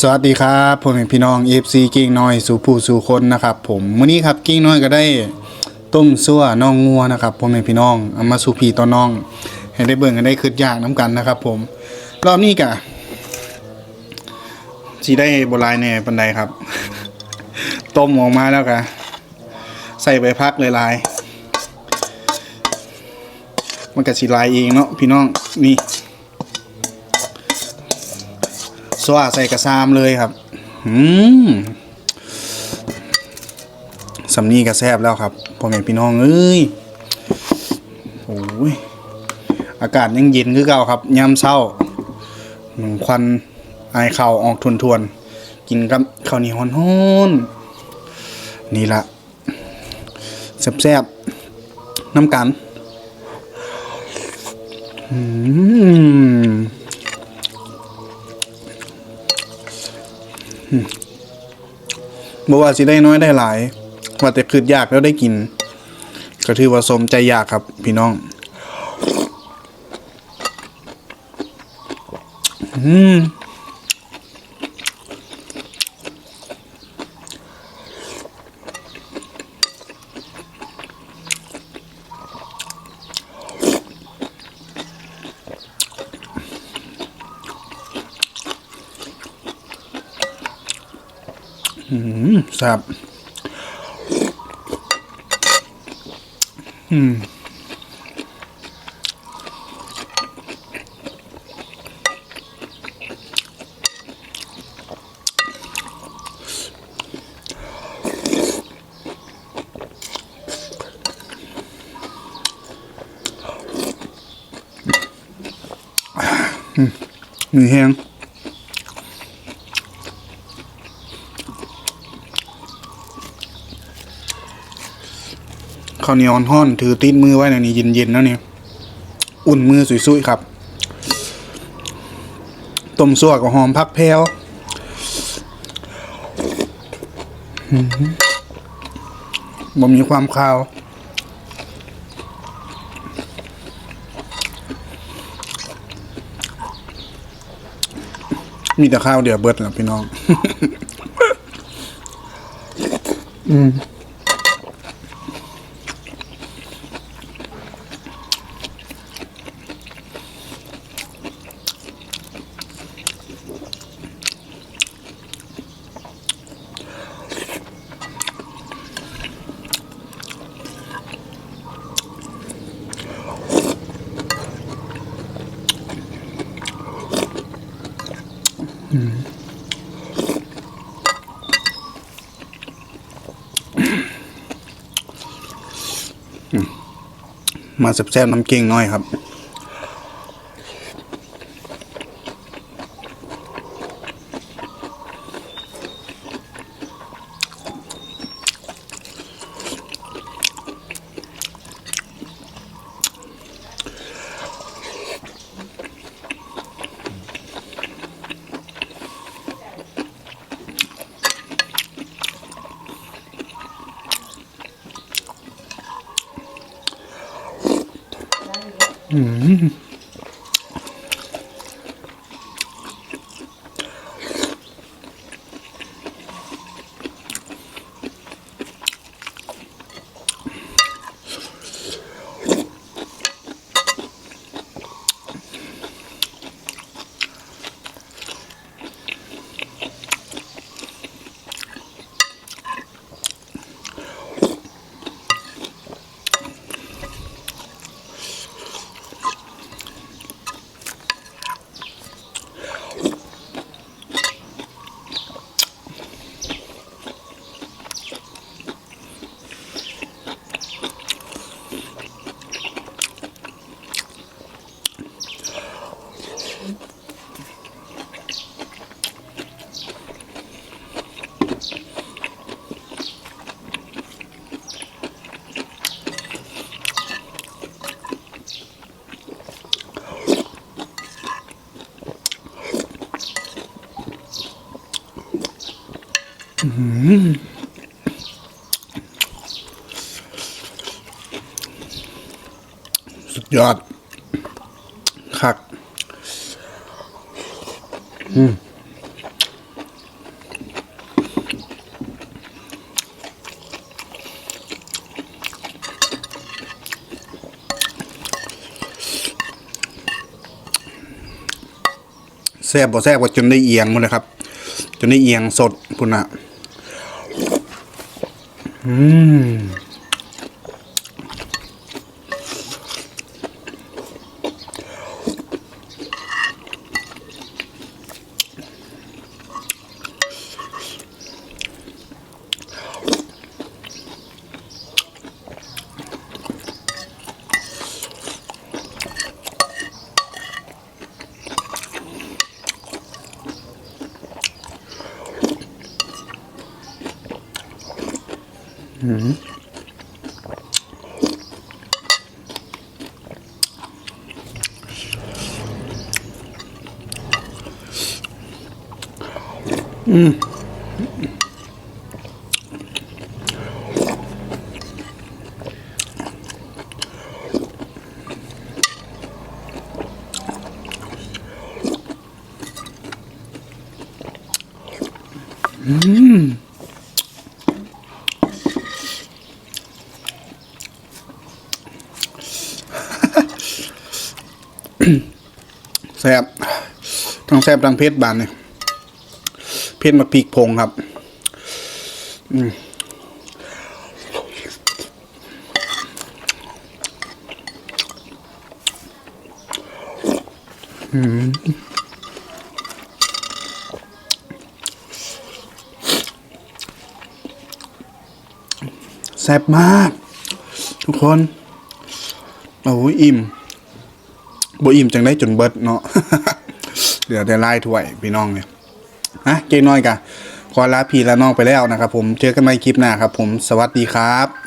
สวัสดีครับผมเป็นพี่น้องเอฟซีกิ้งน้อยสู่ผู้สู่คนนะครับผมมื้อนี้ครับกิ้งน้อยก็ได้ต้มซั่วน้องงัวนะครับผมเป็นพี่น้องเอามาสู่พี่ต่อน้อง ให้ได้เบิ่งกันได้คืดยากน้ำกันนะครับ ผมรอบนี้กะสิได้โบ่หลายแน่ปานใดครับ ต้มออกมาแล้วกะใส่ใบพักหลาย มันก็สิหลายเองเนาะพี่น้องนี่ สว่าใส่กระซามเลยครับ อืมสำนีกระแซบแล้วครับพ่อแม่พี่น้องเอ้ยโอ้ยอากาศยังเย็นคือเก่าครับยามเช้าหนึ่งควันไอเข่าออกทวนๆกินกับข้าวเหนียวฮ้อนๆนี่ละแซ่บๆน้ำกัน อืม บ่ว่าสิได้น้อยได้หลาย ว่าแต่คืดยากแล้วได้กิน ก็ถือว่าสมใจอยากครับ พี่น้อง อืม อืมแซ่บอืมมีแห้ ข้าวเหนียวห้อนๆถือติดมือไว้ในนี้เย็นๆแล้วเนี่ยอุ่นมือสุยๆครับต้มซั่วกับหอมพักแพรวอื้อหือบ่มีความคาวมีแต่ข้าวเดียวเบิดแล้วพี่น้อง อืม มาแซ่บๆน้ำเก่งน้อยครับ Mm-hmm. สุดยอด คักแซ่บบ่แซ่บว่าจนได้เอียงหมดเลยครับ จนได้เอียงสดพุ่นอะ 음. อืมแซ่บทั้งแซ่บทั้งเผ็ดบานเนี่ยเผ็ดมาพริกพงครับอืมแซ่บมาก ทุกคน โอ้ยอิ่ม บ่อิ่มจังได้จนเบิดเนาะเหลือแต่ลายถ้วยพี่น้องเนี่ยนะเกน้อยกะขอลาพี่และน้องไปแล้วนะครับผมเจอกันใหม่คลิปหน้าครับผมสวัสดีครับ